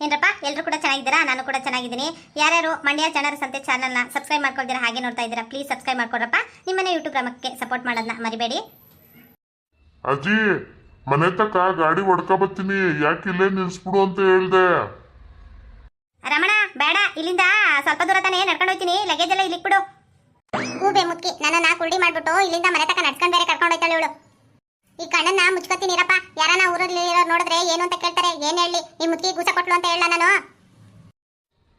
ಏನ್ರಪ್ಪ ಎಲ್ಲರೂ ಕೂಡ ಚೆನ್ನಾಗಿದ್ದೀರಾ? ನಾನು ಕೂಡ ಚೆನ್ನಾಗಿದ್ದೀನಿ. ಯಾರ್ಯಾರು ಮಂಡ್ಯ ಜನರ ಸಂತೆ ಚಾನಲ್ನ ಸಬ್ಸ್ಕ್ರೈಬ್ ಮಾಡ್ಕೊಳ್ತೀರಾ ಹಾಗೆ ನೋಡ್ತಾ ಇದ್ದೀರಾ ಪ್ಲೀಸ್ ಸಬ್ಸ್ಕ್ರೈಬ್ ಮಾಡ್ಕೊಡ್ರಪ್ಪ. ನಿಮ್ಮನೆ ಯೂಟ್ಯೂಬ್ ಕ್ರಮಕ್ಕೆ ಸಪೋರ್ಟ್ ಮಾಡೋದನ್ನ ಮರಿಬೇಡಿ. ಅಜ್ಜಿ ಮನೆ ತಕ್ಕ ಗಾಡಿ ಹೊಡ್ಕ ಬರ್ತೀನಿ. ಯಾಕೆ ಇಲ್ಲೇ ನಿಲ್ಸ್ಬಿಡು ಅಂತ ಹೇಳ್ದೆ. ರಮಣ ಬೇಡ ಇಲ್ಲಿಂದ ಸ್ವಲ್ಪ ದೂರ ತಾನೇ ನಡ್ಕೊಂಡು ಹೋಗ್ತೀನಿ ಲಗೇಜ್ ಎಲ್ಲ ಇಲ್ಲಿ ಬಿಡು. ಹೂಬೆ ಮುಕ್ಕಿ ನಾ ಕುರುಡಿ ಮಾಡ್ಬಿಟ್ಟು ಇಲ್ಲಿಂದ ಮನೆ ತಕ್ಕ ನಡ್ಕೊಂಡು ಬೇರೆ ಕರ್ಕೊಂಡು ಹೋಯ್ತಾಳೆ ಇವಳು. ಈ ಕಣ್ಣನ್ನ ಮುಚ್ಕೋತೀನಿರಪ್ಪ ಯಾರನ್ನ ಊರಲ್ಲಿ ಇರೋರು ನೋಡಿದ್ರೆ ಏನು ಅಂತ ಕೇಳ್ತಾರೆ? ಏನ್ ಹೇಳಿ? ಈ ಮುತ್ತಿ ಗೂಸ ಕೊಟ್ಲು ಅಂತ ಹೇಳ ನಾನು.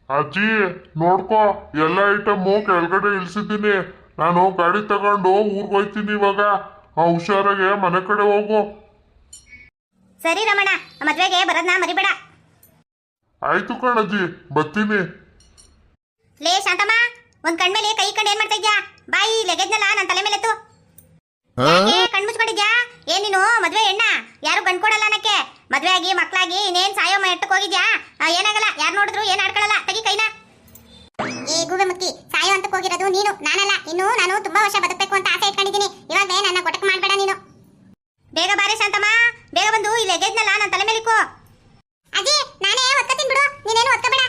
ಅಜ್ಜಿ ನೋಡ್ಕೋ ಎಲ್ಲ ಐಟಮು ಕೆಳಗಡೆ ಇಳಿಸಿದ್ದೀನಿ. ನಾನು ಗಾಡಿ ತಗೊಂಡು ಊರ್ಗ್ ಹೋಯ್ತೀನಿ ಇವಾಗ. ಆ, ಹುಷಾರಾಗೆ ಮನೆ ಕಡೆ ಹೋಗು. ಸರಿ ರಮಣ ಮದ್ವೆಗೆ ಬರೋದ್ನ ಮರಿಬೇಡ. ಆಯ್ತು ಕಣಜ್ಜಿ ಬತ್ತೀನಿ ಲೇ ಶಾಂತಮ್ಮ ಒಂದ್ ಕಣ್ಮೇಲೆ ಕೈ ಕಂಡು ಏನ್ ಮಾಡ್ತಾ ಇದ್ಯಾ? ಬಾಯಿ ಲಗೇಜ್ನೆಲ್ಲ ನನ್ನ ತಲೆ ಮೇಲೆ ಎತ್ತು. ಯಾಕೆ? ಕಣ್ ಮುಚ್ಕೊಂಡಿದ್ಯಾ? ಏನ್ ನೀನು? ಮದ್ವೆ ಹೆಣ್ಣ? ಯಾರು ಗಂಡ್ ಕೊಡಲ್ಲ ಮದ್ವೆ ಆಗಿ ಮಕ್ಳಾಗಿ ಇನ್ನೇನ್ ಸಾಯೋ ಎಟ್ಟಕ್ ಹೋಗಿದ್ಯಾ? ಏನಾಗಲ್ಲ. ಯಾರು ನೋಡಿದ್ರು ಏನ್ ಆಡ್ಕೊಳಲ್ಲ ತಗಿ ಕೈನಾ. ಏ, ಗೂಬೆ ಮಕ್ಕಿ ಸಾಯೋ ಅಂತ ಹೋಗಿರೋದು ನೀನು, ನಾನಲ್ಲ. ಇನ್ನು ನಾನು ತುಂಬಾ ವರ್ಷ ಬದುಕಬೇಕು ಅಂತ ಆಸೆ ಇಟ್ಕೊಂಡಿದ್ದೀನಿ. ಇವಾಗ ನನ್ನ ಕೊಟಕ್ ಮಾಡ್ಬೇಡ ನೀನು. ಬೇಗ ಬಾರಿ, ಶಾಂತಮ್ಮ. ಬೇಗ ಬಂದು ಈ ಲಗೇಜ್ನಲ್ಲ ನನ್ನ ತಲೆ ಮೇಲೆ ಇಕ್ಕು. ಅಜ್ಜಿ ನಾನೇ ಒತ್ಕತೀನಿ ಬಿಡು. ನೀನೇನು ಒತ್ಕಬೇಡ.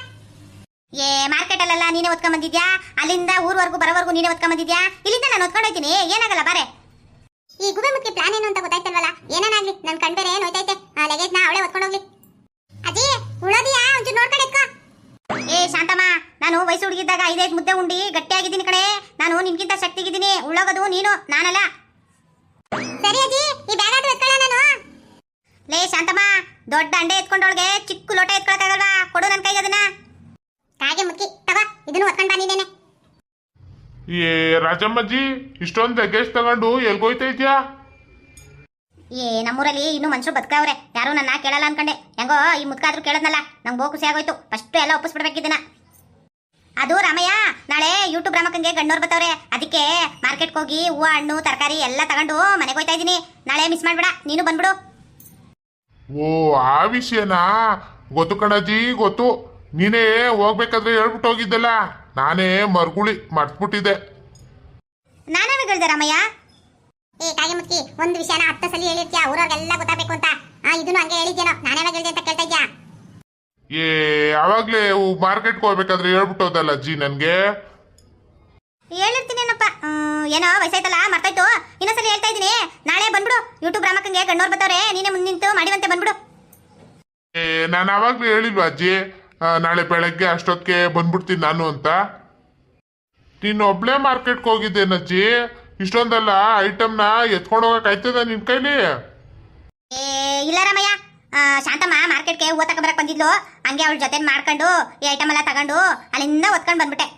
ಏ ಮಾರ್ಕೆಟ್ ಅಲ್ಲಲ್ಲ ನೀನೇ ಒತ್ಕೊಂಡ್ ಬಂದಿದ್ಯಾ? ಅಲ್ಲಿಂದ ಊರ್ವರೆಗೂ, ಬರೋವರೆಗೂ ನೀನೇ ಒತ್ಕೊಂಡ್ ಬಂದಿದ್ಯಾ? ಇಲ್ಲಿಂದ ನಾನು ಒತ್ಕೊಂಡು ಹೋಗ್ತೀನಿ. ಏನಾಗಲ್ಲ, ಬಾರೆ. ಈ ಗುಬೆ ಮುಖ್ಯ ಪ್ಲಾನ್ ಏನು ಅಂತ ಗೊತ್ತಾಯ್ತಲ್ವಲ್ಲ? ಏನಾಗ್ಲಿ ನನ್ ಕಣ್ ಬೇರೆ ನೋಯ್ತೈತೆ ಆ ಲಗೇಜ್ನ ಅವಳೆ ಹೊತ್ಕೊಂಡು ಹೋಗ್ಲಿ. ಅಜ್ಜಿ, ಉಳೋದಿಯಾ? ಒಂಚೂರು ನೋಡ್ಕಡೆ ಎತ್ಕೋ ಏ, ಶಾಂತಮ್ಮ, ನಾನು ವಯಸ್ಸು ಹುಡುಗಿದ್ದಾಗ ಐದೈದು ಮುದ್ದೆ ಉಂಡಿ, ಗಟ್ಟಿಯಾಗಿದ್ದೀನಿ ಕಡೆ ನಾನು ನಿನ್ಗಿಂತ ಶಕ್ತಿಗಿದ್ದೀನಿ. ಉಳ್ಳೋಗೋದು ನೀನು, ನಾನಲ್ಲ. ಸರಿ ಅಜ್ಜಿ, ಈ ಬ್ಯಾಗ್ ನಾನು. ಲೇ, ಶಾಂತಮ್ಮ, ದೊಡ್ಡ ಅಂಡೆ ಎತ್ಕೊಂಡೊಳಗೆ ಚಿಕ್ಕ ಲೋಟ ಎತ್ಕೊಳಕ್ಕಾಗಲ್ವಾ? ಕೊಡು ನನ್ನ ಕೈಗೆ ಅದನ್ನ. ಕಾಗೆ ಮುಕ್ಕಿ, ತಗೋ, ಇದನ್ನು ಹೊತ್ಕೊಂಡ್ ಬಾ ಏ ರಾಜಮ್ಮಜ್ಜಿ ಇಷ್ಟೊಂದು ಲಗೇಜ್ ತಗೊಂಡು ಎಲ್ಗೋಯ್ತಾ ಇದ್ಯಾ? ಏ ನಮ್ಮೂರಲ್ಲಿ ಇನ್ನೂ ಮನುಷ್ಯರು ಬದುಕವ್ರೆ ಯಾರು ನನ್ನ ಕೇಳಲ್ಲ ಅನ್ಕೊಂಡೆ. ಹೆಂಗೋ ಈ ಮುದ್ಕಾದ್ರೂ ಕೇಳದ್ನಲ್ಲ. ನಂಗೆ ಬೋ ಖುಷಿ ಆಗೋಯ್ತು ಫಸ್ಟ್ ಎಲ್ಲ ಒಪ್ಪಿಸ್ಬಿಡ್ಬೇಕಿದ್ದನ ಅದು ರಾಮಯ್ಯ ನಾಳೆ ಯೂಟ್ಯೂಬ್ ರಾಮಕ್ಕಂಗೆ ಗಣ್ಣೋರ್ ಬತ್ತವ್ರೆ. ಅದಕ್ಕೆ ಮಾರ್ಕೆಟ್ಗೆ ಹೋಗಿ ಹೂವು ಹಣ್ಣು ತರಕಾರಿ ಎಲ್ಲ ತಗೊಂಡು ಮನೆಗೆ ಹೋಯ್ತಾ ಇದ್ದೀನಿ. ನಾಳೆ ಮಿಸ್ ಮಾಡ್ಬೇಡ. ನೀನು ಬಂದ್ಬಿಡು. ಓ ಆ ವಿಷಯನಾ? ಗೊತ್ತು ಕಣಜಿ ಗೊತ್ತು. ನೀನೇ ಹೋಗ್ಬೇಕಾದ್ರೆ ಹೇಳ್ಬಿಟ್ಟು ಹೋಗಿದ್ದಲ್ಲ. ನಾನೇ ಮರ್ಗುಳಿ ಮರ್ತ್ಬಿಟ್ಟಿದ್ದೆ. ನಾನೇ ಹೇಳ್ದೆ ರಾಮಯ್ಯ? ಏ ಕಾಗೆ ಮುತ್ತಿ ಒಂದು ವಿಷಯನ ಹತ್ತು ಸಲ ಹೇಳಿರ್ತೀಯ? ಊರವ್ರಿಗೆಲ್ಲ ಗೊತ್ತಾಗಬೇಕು ಅಂತ. ಆ ಇದನ್ನು ಹಂಗೆ ಹೇಳಿದ್ಯೇನೋ? ನಾನೇ ಹೇಳ್ದೆ ಅಂತ ಕೇಳ್ತಾ ಇದ್ಯಾ ಏ ಅವಾಗ್ಲೇ ಮಾರ್ಕೆಟ್ಗೆ ಹೋಗ್ಬೇಕಾದ್ರೆ ಹೇಳ್ಬಿಟ್ಟು ಹೋದಲ್ಲ ಅಜ್ಜಿ ನನ್ಗೆ. ಹೇಳಿರ್ತೀನೇನಪ್ಪ. ಹ್ಮ್, ಏನೋ ವಯಸ್ಸಾಯ್ತಲ್ಲ ಮರ್ತಾಯ್ತು. ಇನ್ನೊಂದ್ಸಲ ಹೇಳ್ತಾ ಇದ್ದೀನಿ. ನಾಳೆ ಬಂದ್ಬಿಡು. ಯೂಟ್ಯೂಬ್ ರಾಮಕ್ಕಂಗೆ ಗಣ್ಣೋರ್ ಬರ್ತಾವ್ರೆ ನೀನೇ ಮುಂದೆ ನಿಂತು ಮಾಡಿವಂತೆ ಬಂದ್ಬಿಡು. ಏ ನಾನು ಅವಾಗ್ಲೇ ಹೇಳಿಲ್ವಾ ಅಜ್ಜಿ? ನಾಳೆ ಬೆಳಗ್ಗೆ ಅಷ್ಟೊತ್ತಿಗೆ ಬಂದ್ಬಿಡ್ತೀನಿ ನಾನು ಅಂತ. ನೀನು ಒಬ್ಳೆ ಮಾರ್ಕೆಟ್ಗೆ ಹೋಗಿದ್ದೆ ನಜ್ಜಿ. ಇಷ್ಟೊಂದಲ್ಲ ಐಟಮ್ನ ಎತ್ಕೊಂಡು ಹೋಗಕ್ ಆಯ್ತದ ನಿನ್ ಕೈಲಿ? ಏ ಇಲ್ಲ ರಾಮಯ್ಯ. ಆ, ಶಾಂತಮ್ಮ ಮಾರ್ಕೆಟ್ಗೆ ಹೂವು ತಗೊಂಬರಕ್ ಬಂದಿದ್ಲು. ಹಂಗೆ ಅವಳ ಜೊತೆ ಮಾಡ್ಕೊಂಡು ಈ ಐಟಮ್ ಎಲ್ಲ ತಗೊಂಡು ಅಲ್ಲಿಂದ ಒತ್ಕೊಂಡು ಬಂದ್ಬಿಟ್ಟೆ.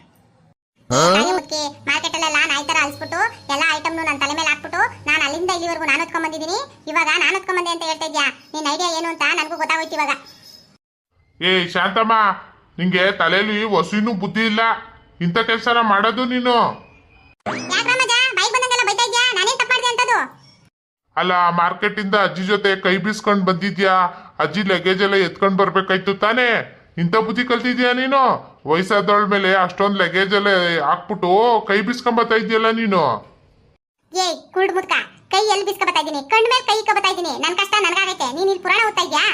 ಮಾರ್ಕೆಟ್ ಅಲ್ಲೆಲ್ಲ ನಾಯಿ ತರ ಅಲ್ಸ್ಬಿಟ್ಟು ಎಲ್ಲ ಐಟಮ್ನು ನನ್ನ ತಲೆ ಮೇಲೆ ಹಾಕ್ಬಿಟ್ಟು ನಾನು ಅಲ್ಲಿಂದ ಇಲ್ಲಿವರೆಗೂ ನಾನು ಹೊತ್ಕೊಂಡ್ ಬಂದಿದ್ದೀನಿ. ಇವಾಗ ನಾನು ಹೊತ್ಕೊಂಡ್ ಬಂದೆ ಅಂತ ಹೇಳ್ತಾ ಇದ್ಯಾ? ನಿನ್ ಐಡಿಯಾ ಏನು ಅಂತ ನನಗೂ ಗೊತ್ತಾಗೋಯ್ತು ಇವಾಗ. ಏ ಶಾಂತಮ್ಮ ನಿಂಗೆ ತಲೆಯಲ್ಲಿ ಹೊಸಿನೂ ಬುದ್ಧಿ ಇಲ್ಲ. ಇಂಥ ಕೆಲಸನ ಮಾಡೋದು ನೀನು. ಅಲ್ಲ ಮಾರ್ಕೆಟ್ ಮಾರ್ಕೆಟಿಂದ ಅಜ್ಜಿ ಜೊತೆ ಕೈ ಬೀಸ್ಕೊಂಡು ಬಂದಿದ್ಯಾ? ಅಜ್ಜಿ ಲಗೇಜ್ ಎಲ್ಲ ಎತ್ಕೊಂಡ್ ಬರ್ಬೇಕಾಯ್ತು ತಾನೇ? ಇಂಥ ಬುದ್ಧಿ ಕಲ್ತಿದ್ಯಾ ನೀನು? ವಯಸ್ಸಾದವಳ ಮೇಲೆ ಅಷ್ಟೊಂದು ಲಗೇಜ್ ಎಲ್ಲ ಹಾಕ್ಬಿಟ್ಟು ಕೈ ಬೀಸ್ಕೊಂಡ್ ಬರ್ತಾ ಇದೆಯಲ್ಲ ನೀನು? ಏಯ್ ಕುರುಡ್ ಮುದ್ಕ. ಕೈ ಎಲ್ಲಿ ಬಿಸ್ಕೊಬತ್ತಾ ಇದ್ದೀನಿ? ಕಣ್ಣು ಮೇಲೆ ಕೈ ಇಕ್ಕೊಬತ್ತಾ ಇದ್ದೀನಿ. ನನ್ನ ಕಷ್ಟ ನನಗಾಗೈತೆ. ನೀನ್ ಇಲ್ಲಿ ಪುರಾಣ ಓದ್ತಾ ಇದ್ಯಾ?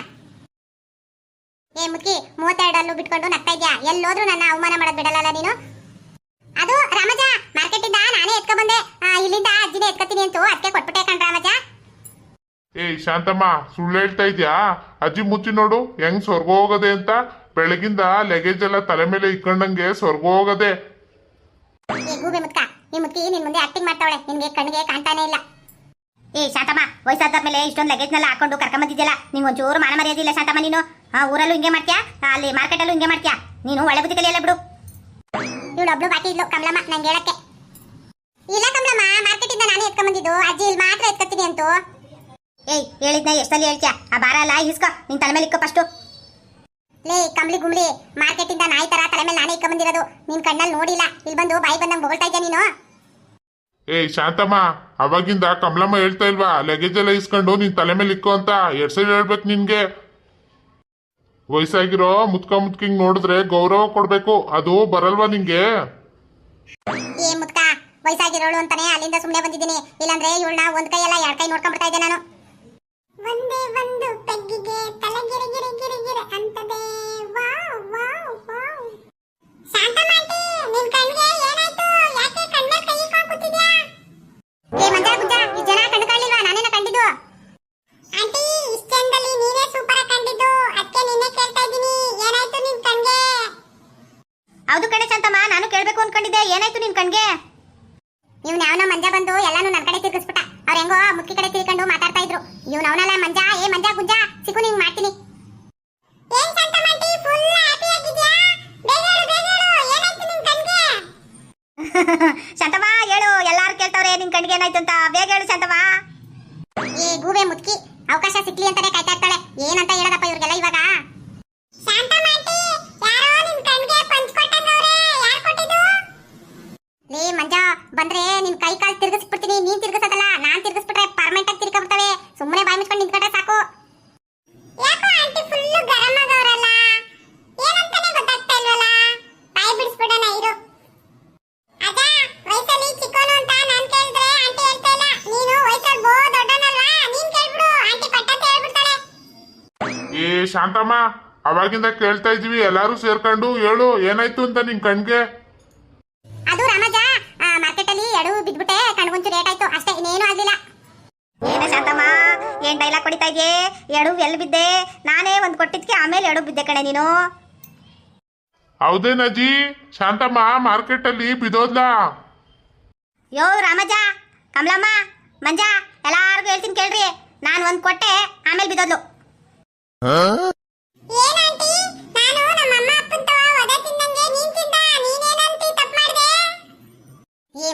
ಏ ಮುದ್ಕಿ ಮೂವತ್ತೆರಡಲ್ಲೂ ಬಿಟ್ಕೊಂಡು ನಗ್ತಾ ಇದ್ಯಾ? ಎಲ್ಲೋದ್ರೂ ನನ್ನ ಅವಮಾನ ಮಾಡೋದ್ ಬಿಡಲ್ಲ ನೀನು? ಅದು ರಾಮಜ ಮಾರ್ಕೆಟ್ ಇಂದ ನಾನೇ ಎತ್ಕೊ ಬಂದೆ. ಇಲ್ಲಿಂದ ಅಜ್ಜಿನೇ ಎತ್ಕೊತೀನಿ ಅಂತ ಅದಕ್ಕೆ ಕೊಟ್ಬಿಟ್ಟೆ ಕಣ್ ರಾಮಜ. ಏಯ್ ಶಾಂತಮ್ಮ ಸುಳ್ಳು ಹೇಳ್ತಾ ಇದ್ಯಾ? ಅಜ್ಜಿ ಮುಚ್ಚಿ ನೋಡು ಹೆಂಗ್ ಸ್ವರ್ಗ ಹೋಗದೆ ಅಂತ? ಬೆಳಗಿಂದ ಲಗೇಜ್ ಎಲ್ಲ ತಲೆ ಮೇಲೆ ಇಕ್ಕೊಂಡಂಗೆ ಸ್ವರ್ಗ ಹೋಗದೆ ಏ ಗೂಬೆ ನೀ ಮುದ್ಕಿ ನಿನ್ ಮುಂದೆ ಆಕ್ಟಿಂಗ್ ಮಾಡ್ತಾವಳೆ. ನಿನ್ಗೆ ಕಣ್ಣಿಗೆ ಕಾಣ್ತಾನೆ ಇಲ್ಲ. ಏ ಶಾಂತಮ್ಮ ವಯಸ್ಸಾದ ಮೇಲೆ ಇಷ್ಟೊಂದು ಲಗೇಜ್ ಲಗೇಜ್ನೆಲ್ಲ ಹಾಕೊಂಡು ಕರ್ಕೊಂಬಂದಿದ್ಯಲ್ಲ? ನಿಂಗೆ ಒಂಚೂರು ಮಾನ ಮರ್ಯಾದಿಲ್ಲ ಶಾಂತಮ್ಮ ನೀನು. ಆ, ಊರಲ್ಲೂ ಹಿಂಗೆ ಮಾಡ್ತೀಯಾ? ಅಲ್ಲಿ ಮಾರ್ಕೆಟಲ್ಲೂ ಹಿಂಗೆ ಮಾಡ್ತೀಯಾ? ನೀನು ಒಳ್ಳೆ ಬುದ್ಧಿ ಕಲಿಯಲ್ಲ ಬಿಡು. ಇವಳು ಒಬ್ಳು ಬಾಕಿ ಇದ್ಲು ಕಮಲಮ್ಮ ನಂಗೆ ಹೇಳಕ್ಕೆ. ಇಲ್ಲ ಕಮಲಮ್ಮ ಮಾರ್ಕೆಟಿಂದ ನಾನೇ ಎತ್ಕೊಂಬಂದಿದ್ದು ಅಜ್ಜಿ ಇಲ್ಲಿ ಮಾತ್ರ ಎತ್ಕೊತೀನಿ ಅಂತೂ. ಏಯ್ ಹೇಳಿದ್ನ ಎಷ್ಟಲ್ಲಿ ಹೇಳ್ತೀಯ? ಆ ಬಾರ ಅಲ್ಲ ಇಸ್ಕೋ ನಿನ್ ತಲೆ ಮೇಲೆ ಇಕ್ಕೋ ಫಸ್ಟು ಲೇ ಕಂಬ್ಳಿ ಗುಂಬ್ಳಿ ಮಾರ್ಕೆಟಿಂದ ನಾಯಿ ತರ ತಲೆ ಮೇಲೆ ನಾನೇ ಇಕ್ಕೊಂಬಂದಿರೋದು ನಿನ್ ಕಣ್ಣಲ್ಲಿ ನೋಡಿಲ್ಲ. ಇಲ್ಲಿ ಬಂದು ಬಾಯಿ ಬಂದಂಗೆ ಹೊಗಳ್ತಾ ಇದ್ಯಾ ನೀನು? ಏಯ್ ಶಾಂತಮ್ಮ ಅವಾಗಿಂದ ಕಮಲಮ್ಮ ಹೇಳ್ತಾ ಇಲ್ವಾ ಲಗೇಜ್ ಎಲ್ಲ ಇಸ್ಕೊಂಡು ನಿನ್ ತಲೆ ಮೇಲೆ ಇಕ್ಕೋ ಅಂತ? ಎರಡ್ ಸಲ ಹೇಳ್ಬೇಕು ನಿನ್ಗೆ. ವಯಸ್ಸಾಗಿರೋ ಮುತ್ಕ ಮುತ್ಕಿಂಗ್ ನೋಡಿದ್ರೆ ಗೌರವ ಕೊಡ್ಬೇಕು. ಅದು ಬರಲ್ವಾ ನಿಂಗೆ? ಏ ಮುತ್ಕ ವಯಸ್ಸಾಗಿರೋಳು ಅಂತಾನೆ ಅಲ್ಲಿಂದ ಸುಮ್ನೆ ಬಂದಿದ್ದೀನಿ. ಇಲ್ಲಾಂದ್ರೆ ಇವಳನ್ನ ಒಂದ್ ಕೈ ಎಲ್ಲ ಎರಡ್ ಕೈ ನೋಡ್ಕೊಂಡ್ ಬರ್ತಾ ಇದ್ದೆ ನಾನು. ಒಂದೇ ಒಂದು ಪೆಗ್ಗಿಗೆ ತಲೆ ಗಿರಿ ಗಿರಿ ಗಿರಿ ಗಿರಿ ಅಂತದೆ. Wow wow wow. ಶಾಂತ ಮಾಟಿ ನಿನ್ ಕಣ್ಣಿಗೆ ಹೆಂಗೋ ಮುಕ್ಕಿ ಕಡೆ ತಿಳ್ಕೊಂಡು ಮಾತಾಡ್ತಾ ಇದ್ರು. ಇವ್ನು ಅವನಲ್ಲ ಮಂಜ ಏ ಮಂಜ ಗುಂಜ ಸಿಕ್ಕು ನಿಂಗ್ ಮಾಡ್ತೀನಿ. ಶಂತವಾ ಹೇಳು ಎಲ್ಲಾರು ಕೇಳ್ತವ್ರೆ ನಿನ್ ಕಣ್ಗೆ ಏನಾಯ್ತು ಅಂತ. ಬೇಗ ಹೇಳು ಸಂತವಾ ಏ ಗೂಬೆ ಮುತ್ಕಿ ಅವಕಾಶ ಸಿಕ್ಲಿ ಅಂತಾನೆ ಕಾಯ್ತಾ ಇರ್ತಾಳೆ. ಏನಂತ ಹೇಳದಪ್ಪ ಇವ್ರಿಗೆಲ್ಲ ಇವಾಗ ಲೇ ಮಂಜ ಬಂದ್ರೆ ನಿನ್ ಕೈ ಕಾಲ್ ತಿರ್ಗಿಸ್ಬಿಡ್ತೀನಿ ನೀನ್ ತಿರ್ಗಿಸೋದಲ್ಲ ನಾನ್ ತಿರ್ಗಿಸ್ಬಿಟ್ರೆ ಪರ್ಮನೆಂಟ್ ಆಗಿ ತಿರ್ಕೊಂಡ್ಬಿಡ್ತವೆ ಸುಮ್ಮನೆ ಬಾಯಿ ಮುಚ್ಕೊಂಡು ನಿಂತ್ಕೊಂಡ್ರೆ ಸಾಕು ಯಾಕೋ ಆಂಟಿ ಫುಲ್ಲು ಗರಂ ಆಗವ್ರಲ್ಲ ಏನಂತಾನೆ ಗೊತ್ತಾಗ್ತಾ ಇಲ್ವಲ್ಲ ಬಾಯಿ ಬಿಡಿಸ್ಬಿಡೋಣ ಇರು ಅದ ವಯಸ್ಸಲ್ಲಿ ಚಿಕ್ಕವನು ಅಂತ ನಾನ್ ಕೇಳಿದ್ರೆ ಆಂಟಿ ಹೇಳ್ತಾ ಇಲ್ಲ ನೀನು ವಯಸ್ಸಲ್ಲಿ ಬೋ ದೊಡ್ಡನಲ್ವಾ ನೀನ್ ಕೇಳ್ಬಿಡು ಆಂಟಿ ಪಟ್ಟಂತ ಹೇಳ್ಬಿಡ್ತಾಳೆ ಏ ಶಾಂತಮ್ಮ ಅವಾಗಿಂದ ಕೇಳ್ತಾ ಇದೀವಿ ಎಲ್ಲಾರು ಸೇರ್ಕೊಂಡು ಹೇಳು ಏನಾಯ್ತು ಅಂತ ನಿನ್ ಕಣ್ಗೆ? ಅದು ರಾಮಜ ಮಾರ್ಕೆಟ್ ಅಲ್ಲಿ ಎಡು ಬಿದ್ಬಿಟ್ಟೆ ಕಣ್ಗೊಂಚು ರೇಟ್ ಆಯ್ತು ಅಷ್ಟೇ ಇನ್ನೇನು ಆಗ್ಲಿಲ್ಲ. ಏನ ಶಾಂತಮ್ಮ ಏನ್ ಡೈಲಾಗ್ ಕೊಡಿತಾ ಇದೆಯೇ? ಎಡು ಎಲ್ಲಿ ಬಿದ್ದೆ? ನಾನೇ ಒಂದ್ ಕೊಟ್ಟಿದ್ಕೆ ಆಮೇಲೆ ಎಡು ಬಿದ್ದೆ ಕಣೆ ನೀನು. ಹೌದೇನಜ್ಜಿ ಶಾಂತಮ್ಮ ಮಾರ್ಕೆಟ್ ಅಲ್ಲಿ ಬಿದೋದ್ಲಾ ಯೋ ರಾಮಜ ಕಮಲಮ್ಮ ಮಂಜ ಎಲ್ಲಾರ್ಗು ಹೇಳ್ತೀನಿ ಕೇಳ್ರಿ. ನಾನು ಒಂದ್ ಕೊಟ್ಟೆ ಆಮೇಲೆ ಬಿದ್ದೋದ್ಲು. ಏ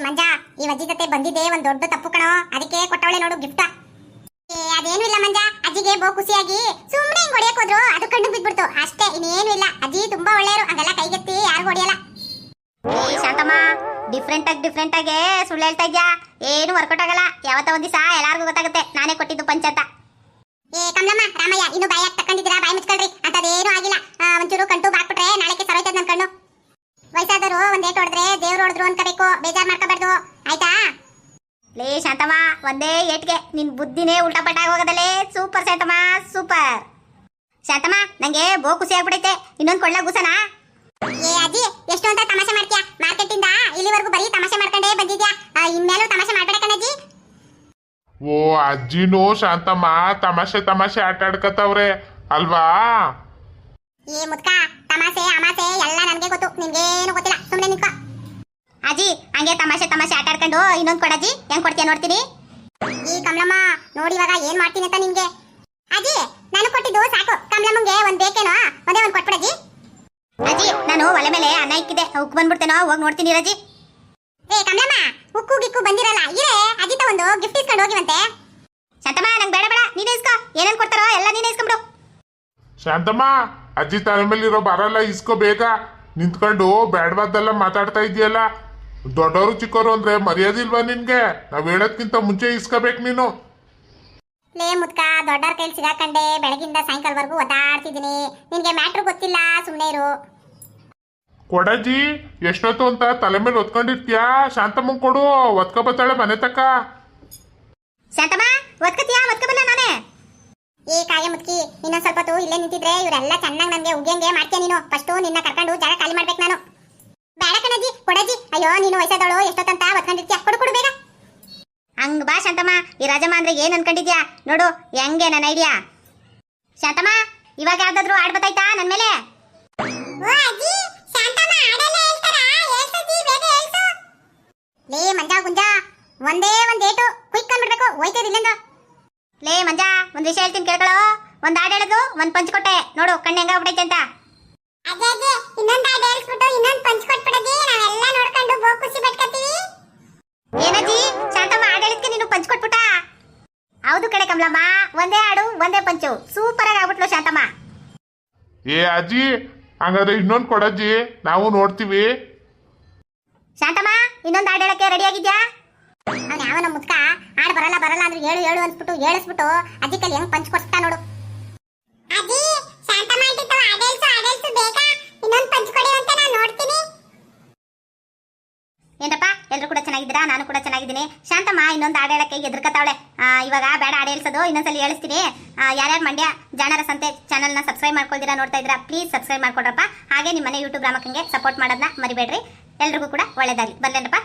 ಮಂಜ, ಈ ಅಜ್ಜಿ ಜೊತೆ ಬಂದಿದ್ದೆ ಒಂದ್ ದೊಡ್ಡ ತಪ್ಪು ಕಣೋ. ಅದಕ್ಕೆ ಕೊಟ್ಟವಳೆ ನೋಡು ಗಿಫ್ಟ್ ಅದೇನು ಇಲ್ಲ ಮಂಜ. ಅಜ್ಜಿಗೆ ಬೋ ಖುಷಿಯಾಗಿ ಸುಮ್ಮನೆ ಹಿಂಗ್ ಹೊಡೆಯಕ್ ಹೋದ್ರು. ಅದು ಕಣ್ಣು ಬಿದ್ಬಿಡ್ತು. ಅಷ್ಟೇ, ಇನ್ನೇನು ಇಲ್ಲ. ಅಜ್ಜಿ ತುಂಬಾ ಒಳ್ಳೆಯರು ಹಂಗೆಲ್ಲ ಕೈಗೆತ್ತಿ ಯಾರು ಹೊಡೆಯಲ್ಲ. ಶಾಂತಮ್ಮ ಡಿಫ್ರೆಂಟ್ ಆಗಿ ಡಿಫ್ರೆಂಟ್ ಆಗಿ ಸುಳ್ಳು ಹೇಳ್ತಾ ಇದ್ಯಾ? ಏನು ವರ್ಕೌಟ್ ಆಗಲ್ಲ. ಯಾವತ್ತ ಒಂದ್ ದಿವಸ ಎಲ್ಲಾರ್ಗೂ ಗೊತ್ತಾಗುತ್ತೆ. ನಾನೇ ಕೊಟ್ಟಿದ್ದು ಪಂಚ ಏ, ಕಮಲಮ್ಮ, ರಾಮಯ್ಯ, ಇನ್ನು ಬಾಯಾಗಿ ತಕೊಂಡಿದ್ದೀರಾ ಬಾಯಿ ಮುಚ್ಕೊಳ್ರಿ. ಅಂತದೇನು ಆಗಿಲ್ಲ. ಒಂಚೂರು ಕಂಟು ಬಾಕ್ಬಿಟ್ರೆ ನಾಳೆಗೆ ಸರೋಯ್ತದ ನನ್ ಕಣ್ಣು. ವಯಸ್ಸಾದರು ಒಂದ್ ಹೊಡೆದ್ರೆ ದೇವ್ರು ಹೊಡೆದ್ರು ಅನ್ಕೋಬೇಕು. ಬೇಜಾರ್ ಮಾಡ್ಕೋಬಾರ್ದು. ಆಯ್ತಾ? ಲೇ, ಶಾಂತಮ್ಮ, ಒಂದೇ ಏಟ್ಗೆ. ನಿನ್ ಬುದ್ಧಿನೇ ಉಲ್ಟಾ ಪಲ್ಟಾ ಹೋಗದಲ್ಲೇ. Super, Shantamma super. ಶಾಂತಮ್ಮ, ನಂಗೆ ಬೋ ಖುಷಿ ಆಗ್ಬಿಡೈತೆ. ಇನ್ನೊಂದ್ ಕೊಳ್ಳ ಗುಸನಾ? ಏ, ಅಜ್ಜಿ ಎಷ್ಟು ಅಂತ ತಮಾಷೆ ಮಾಡ್ತೀಯಾ? ಮಾರ್ಕೆಟಿಂದ ಇಲ್ಲಿವರೆಗೂ ಬರೀ ತಮಾಷೆ ಮಾಡ್ಕೊಂಡೇ ಬಂದಿದ್ಯಾ? ಇನ್ಮೇಲೂ ತಮಾಷೆ ಮಾಡ್ಬೇಡ ಕಣಜ್ಜಿ. ಓ, ಅಜ್ಜಿನೂ ಶಾಂತಮ್ಮ ತಮಾಷೆ ತಮಾಷೆ ಆಟ ಆಡ್ಕತಾವ್ರೆ ಅಲ್ವಾ? ಏ ಮುದ್ಕ ತಮಾಷೆ ಅಮಾಸೆ ಎಲ್ಲ ನನಗೆ ಗೊತ್ತು, ನಿಮ್ಗೇನು ಗೊತ್ತಿಲ್ಲ ಸುಮ್ಮನೆ ಅಜ್ಜಿ, ಹಂಗೆ ತಮಾಷೆ ತಮಾಷೆ ಆಟ ಆಡ್ಕೊಂಡು ಇನ್ನೊಂದ್ ಕೊಡಜ್ಜಿ ಹೆಂಗ್ ಕೊಡ್ತೀಯ ನೋಡ್ತೀನಿ. ಈ ಕಮಲಮ್ಮ, ನೋಡಿ ಇವಾಗ ಏನ್ ಮಾಡ್ತೀನಿ ಅಂತ ನಿಮ್ಗೆ. ಅಜ್ಜಿ ನಾನು ಕೊಟ್ಟಿದ್ದು ಸಾಕು, ಕಮಲಮ್ಮಂಗೆ ಒಂದ್ ಬೇಕೇನೋ, ಒಂದೇ ಒಂದ್ ಕೊಟ್ಬಿಡಜ್ಜಿ ಅಜ್ಜಿ. ನಾನು ಒಲೆ ಮೇಲೆ ಅನ್ನ ಇಕ್ಕಿದೆ ಉಕ್ ಬಂದ್ಬಿಡ್ತೇನೋ, ಹೋಗಿ ನೋಡ್ತೀನಿ ರಜಿ ಏ ಕಮಲಮ್ಮ ಉಕ್ಕು ಗಿಕ್ಕು ಬಂದಿರಲ್ಲ ಇರೇ ಅಜಿತ ಒಂದು ಗಿಫ್ಟ್ ಇಸ್ಕೊಂಡು ಹೋಗಿವಂತೆ ಶಾಂತಮ್ಮ ನಂಗೆ ಬೇಡ ಬೇಡ ನೀನೇ ಇಸ್ಕೋ ಏನೇನ್ ಕೊಡ್ತಾರೋ ಎಲ್ಲ ನೀನೇ ಇಸ್ಕೊಂಬಿಡು ಶಾಂತಮ್ಮ ಅಜ್ಜಿ ತಲೆ ಮೇಲೆ ಇರೋ ಬರಲ್ಲ ಇಸ್ಕೋ ಬೇಗ. ನಿಂತ್ಕೊಂಡು ಬ್ಯಾಡ್ವಾದ್ದೆಲ್ಲ ಮಾತಾಡ್ತಾ ಇದೆಯಲ್ಲ ದೊಡ್ಡವರು ಚಿಕ್ಕವರು ಅಂದ್ರೆ ಮರ್ಯಾದೆ ಇಲ್ವಾ ನಿನ್ಗೆ? ನಾವ್ ಹೇಳೋದ್ಕಿಂತ ಮುಂಚೆ ಇಸ್ಕೋಬೇಕು ನೀನು. ಲೇ ಮುದ್ಕ ದೊಡ್ಡವ್ರ ಕೈಲಿ ಸಿಗಾಕಂಡೆ ಬೆಳಗಿಂದ ಸಾಯಂಕಾಲವರೆಗೂ ಒದ್ದಾಡ್ತಿದ್ದೀನಿ. ನಿನ್ಗೆ ಮ್ಯಾಟ್ರ್ ಗೊತ್ತಿಲ್ಲ ಸುಮ್ಮನೆ ಇರು. ಕೊಡಜ್ಜಿ ಎಷ್ಟೊತ್ತು ಅಂತ ತಲೆ ಮೇಲೆ ಒತ್ಕೊಂಡಿರ್ತೀಯಾ? ಶಾಂತಮ್ಮ ಕೊಡು ಒತ್ಕೊ ಬತ್ತಾಳೆ ಮನೆ ತಕ್ಕ. ಶಾಂತಮ್ಮ ಒತ್ಕತಿಯಾ ನಾನೇ ಈ ಕಾಗೆ ಮುದ್ಕಿ ಇನ್ನೊಂದ್ ಸ್ವಲ್ಪ ಹೊತ್ತು ಇಲ್ಲೇ ನಿಂತಿದ್ರೆ ಇವರೆಲ್ಲ ಚೆನ್ನಾಗಿ ನನ್ಗೆ ಉಗ್ಯಂಗೆ ಮಾಡ್ತೀಯ ನೀನು. ಫಸ್ಟು ನಿನ್ನ ಕರ್ಕೊಂಡು ಜಾಗ ಖಾಲಿ ಮಾಡ್ಬೇಕು ನಾನು. ಬೇಡ ಕಣಜ್ಜಿ ಕೊಡಜ್ಜಿ. ಅಯ್ಯೋ ನೀನು ವಯಸ್ಸಾದವಳು ಎಷ್ಟೊತ್ತಂತ ಒತ್ಕೊಂಡಿರ್ತೀಯ ಕೊಡು ಕೊಡು ಬೇಗ. ಹಂಗ್ ಬಾ ಶಾಂತಮ್ಮ ಈ ರಾಜಮ್ಮ ಅಂದ್ರೆ ಏನ್ ಅನ್ಕೊಂಡಿದ್ಯಾ? ನೋಡು ಹೆಂಗೆ ನನ್ನ ಐಡಿಯಾ ಶಾಂತಮ್ಮ ಇವಾಗ ಯಾವ್ದಾದ್ರು ಆಡ್ ಬತ್ತಾಯ್ತಾ ನನ್ ಮೇಲೆ? ಲೇ ಮಂಜಾ ಗುಂಜಾ ಒಂದೇ ಒಂದ್ ಏಟು. ಕ್ವಿಕ್ ಅಂದ್ಬಿಡ್ಬೇಕು ಹೋಯ್ತದ ಇಲ್ಲಿಂದ. ಲೇ ಮಂಜಾ ಒಂದ್ ವಿಷಯ ಹೇಳ್ತೀನಿ ಕೇಳ್ಕೊಳ್ಳೋ. ಒಂದ್ ಹಾಡ್ ಹೇಳೋದು ಒಂದ್ ಪಂಚ್ ಕೊಟ್ಟೆ. ನೋಡು ಕಣ್ಣು ಹೆಂಗ ಬಿಡೈತೆ ಅಂತ. ಅದೇ ಅದೇ. ಇನ್ನೊಂದ್ ಹಾಡ್ ಹೇಳ್ಸ್ಬಿಟ್ಟು ಇನ್ನೊಂದ್ ಪಂಚ್ ಕೊಟ್ಬಿಡದಿ. ನಾವೆಲ್ಲ ನೋಡ್ಕೊಂಡು ಬಹು ಖುಷಿ ಪಟ್ಕೊತೀವಿ ಏನಜ್ಜಿ ಶಾಂತಮ್ಮ ಹಾಡು ಹೇಳಿದ್ಕೆ ನೀನು ಪಂಚ್ ಕೊಟ್ಬಿಟ್ಟ? ಹೌದು ಕಡೆ ಕಮಲಮ್ಮ ಒಂದೇ ಹಾಡು ಒಂದೇ ಪಂಚು. ಸೂಪರ್ ಆಗಿ ಆಗ್ಬಿಟ್ಲು ಶಾಂತಮ್ಮ. ಏ ಅಜ್ಜಿ ಹಂಗಾದ್ರೆ ಇನ್ನೊಂದು ಕೊಡಜ್ಜಿ ನಾವು ನೋಡ್ತೀವಿ. ಶಾಂತಮ್ಮ ಇನ್ನೊಂದು ಹಾಡು ಹೇಳಕ್ಕೆ ರೆಡಿ ಆಗಿದ್ಯಾ? ಅವ್ನು ಯಾವನ ಮುದ್ಕ? ಹಾಡು ಬರಲ್ಲ ಬರಲ್ಲ ಅಂದ್ರೆ ಹೇಳು ಹೇಳು ಅನ್ಸ್ಬಿಟ್ಟು ಹೇಳಿಸ್ಬಿಟ್ಟು ಅಜ್ಜಿ ಕೈಲಿ ಹೆಂಗ್ ಪಂಚ್ ಕೊಡ್ತಾ ನೋಡು. ಅಜ್ಜಿ ಶಾಂತಮ್ಮ ಇಟ್ಟಿತ್ತು ಆಡೇಲ್ಸು ಆಡೇಲ್ಸು ಬೇಗ. ಇನ್ನೊಂದು ಪಂಚ್ ಕೊಡಿ ಅಂತ ನಾನು ನೋಡ್ತೀನಿ. ಏನಪ್ಪ ಎಲ್ಲರೂ ಕೂಡ ಚೆನ್ನಾಗಿದ್ದೀರಾ? ನಾನು ಕೂಡ ಚೆನ್ನಾಗಿದ್ದೀನಿ. ಶಾಂತಮ್ಮ ಇನ್ನೊಂದು ಆಡೇಳಕ್ಕೆ ಹೇಳಕ್ಕೆ ಎದುರ್ಕತ್ತಾವಳೆ ಇವಾಗ ಬೇಡ ಹಾಡು ಹೇಳ್ಸೋದು ಇನ್ನೊಂದ್ಸಲಿ ಹೇಳಿಸ್ತೀನಿ. ಯಾರ್ಯಾರು ಮಂಡ್ಯ ಜಾಣರ ಸಂತೆ ಚಾನಲ್ನ ಸಬ್ಸ್ಕ್ರೈಬ್ ಮಾಡ್ಕೊಳ್ತೀರಾ ನೋಡ್ತಾ ಇದ್ದೀರಾ ಪ್ಲೀಸ್ ಸಬ್ಸ್ಕ್ರೈಬ್ ಮಾಡ್ಕೊಡ್ರಪ್ಪ. ಹಾಗೆ ನಿಮ್ಮನೆ ಯೂಟ್ಯೂಬ್ ರಾಮಕ್ಕಂಗೆ ಸಪೋರ್ಟ್ ಮಾಡೋದನ್ನ ಮರಿಬೇಡ್ರಿ. ಎಲ್ರಿಗೂ ಕೂಡ ಒಳ್ಳೇದಾಗಲಿ. ಬರ್ಲೇನಪ್ಪ